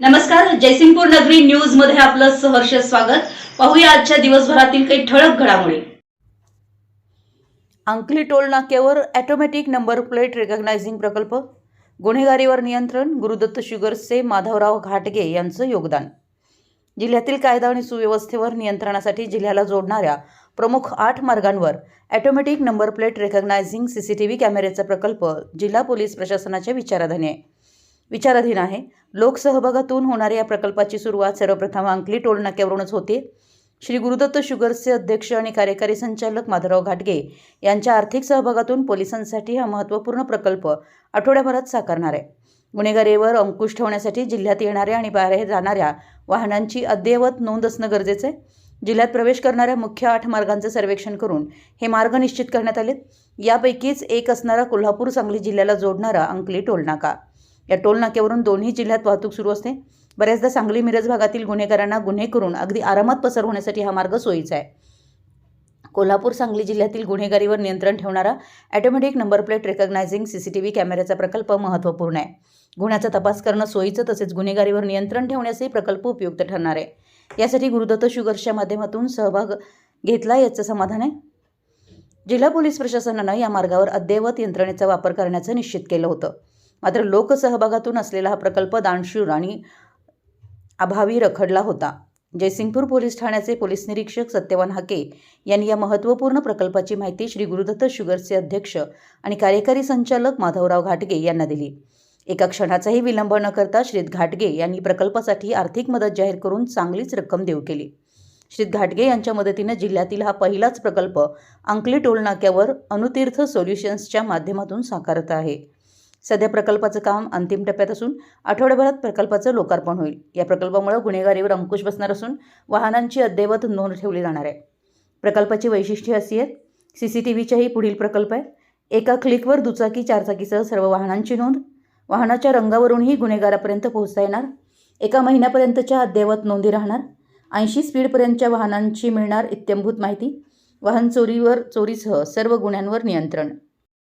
नमस्कार जयसिंगपूर नगरी न्यूजमध्ये आपलं सहर्ष स्वागत. पाहूया आजच्या दिवसभरातील काही ठळक घडामोडी. अंकली टोल नाक्यावर ॲटोमॅटिक नंबर प्लेट रेकग्नायझिंग प्रकल्प. गुन्हेगारीवर नियंत्रण गुरुदत्त शुगर्सचे माधवराव घाटगे यांचं योगदान. जिल्ह्यातील कायदा आणि सुव्यवस्थेवर नियंत्रणासाठी जिल्ह्याला जोडणाऱ्या प्रमुख आठ मार्गांवर automatic number plate recognising C C T V कॅमेऱ्याचा प्रकल्प जिल्हा पोलीस प्रशासनाच्या विचाराधीन आहे. विचाराधीन आहे. लोकसहभागातून होणाऱ्या या प्रकल्पाची सुरुवात सर्वप्रथम अंकली टोल नाक्यावरूनच होते. श्री गुरुदत्त शुगर्सचे अध्यक्ष आणि कार्यकारी संचालक माधवराव घाटगे यांच्या आर्थिक सहभागातून पोलिसांसाठी हा महत्त्वपूर्ण प्रकल्प आठवड्याभरात साकारणार आहे. गुन्हेगारीवर अंकुश ठेवण्यासाठी जिल्ह्यात येणाऱ्या आणि बाहेर जाणाऱ्या वाहनांची अद्ययावत नोंद असणं गरजेचं आहे. जिल्ह्यात प्रवेश करणाऱ्या मुख्य आठ मार्गांचं सर्वेक्षण करून हे मार्ग निश्चित करण्यात आलेत. यापैकीच एक असणारा कोल्हापूर सांगली जिल्ह्याला जोडणारा अंकली टोलनाका या टोलनाक्यावरून दोन्ही जिल्ह्यात वाहतूक सुरू असते. बऱ्याचदा सांगली मिरज भागातील गुन्हेगारांना गुन्हे करून अगदी आरामात पसर होण्यासाठी हा मार्ग सोयीचा आहे. कोल्हापूर सांगली जिल्ह्यातील गुन्हेगारीवर नियंत्रण ठेवणारा automatic number plate recognising C C T V कॅमेऱ्याचा प्रकल्प महत्त्वपूर्ण आहे. गुन्ह्याचा तपास करणं सोयीचं तसेच गुन्हेगारीवर नियंत्रण ठेवण्यासही प्रकल्प उपयुक्त ठरणार आहे. यासाठी गुरुदत्त शुगर्सच्या माध्यमातून सहभाग घेतला याचं समाधान आहे. जिल्हा पोलीस प्रशासनानं या मार्गावर अद्ययावत यंत्रणेचा वापर करण्याचं निश्चित केलं होतं. मात्र लोकसहभागातून असलेला हा प्रकल्प दानशूर आणि अभावी रखडला होता. जयसिंगपूर पोलीस ठाण्याचे पोलीस निरीक्षक सत्यवान हाके यांनी या महत्त्वपूर्ण प्रकल्पाची माहिती श्री गुरुदत्त शुगर्सचे अध्यक्ष आणि कार्यकारी संचालक माधवराव घाटगे यांना दिली. एका क्षणाचाही विलंब न करता श्रीत घाटगे यांनी प्रकल्पासाठी आर्थिक मदत जाहीर करून चांगलीच रक्कम देऊ केली. श्रीत घाटगे यांच्या मदतीनं जिल्ह्यातील हा पहिलाच प्रकल्प अंकली टोल नाक्यावर अनुतीर्थ सोल्युशन्सच्या माध्यमातून साकारत आहे. सध्या प्रकल्पाचं काम अंतिम टप्प्यात असून आठवड्याभरात प्रकल्पाचं लोकार्पण होईल. या प्रकल्पामुळे गुन्हेगारीवर अंकुश बसणार असून वाहनांची अद्ययावत नोंद ठेवली जाणार आहे. प्रकल्पाची वैशिष्ट्ये अशी आहेत सी सी टी व्हीच्याही पुढील प्रकल्प आहे. एका क्लिकवर दुचाकी चारचाकीसह सर्व वाहनांची नोंद वाहनाच्या रंगावरूनही गुन्हेगारापर्यंत पोहोचता येणार एका महिन्यापर्यंतच्या अद्ययावत नोंदी राहणार ऐंशी स्पीडपर्यंतच्या वाहनांची मिळणार इत्यंभूत माहिती वाहन चोरीवर चोरीसह सर्व गुन्ह्यांवर नियंत्रण.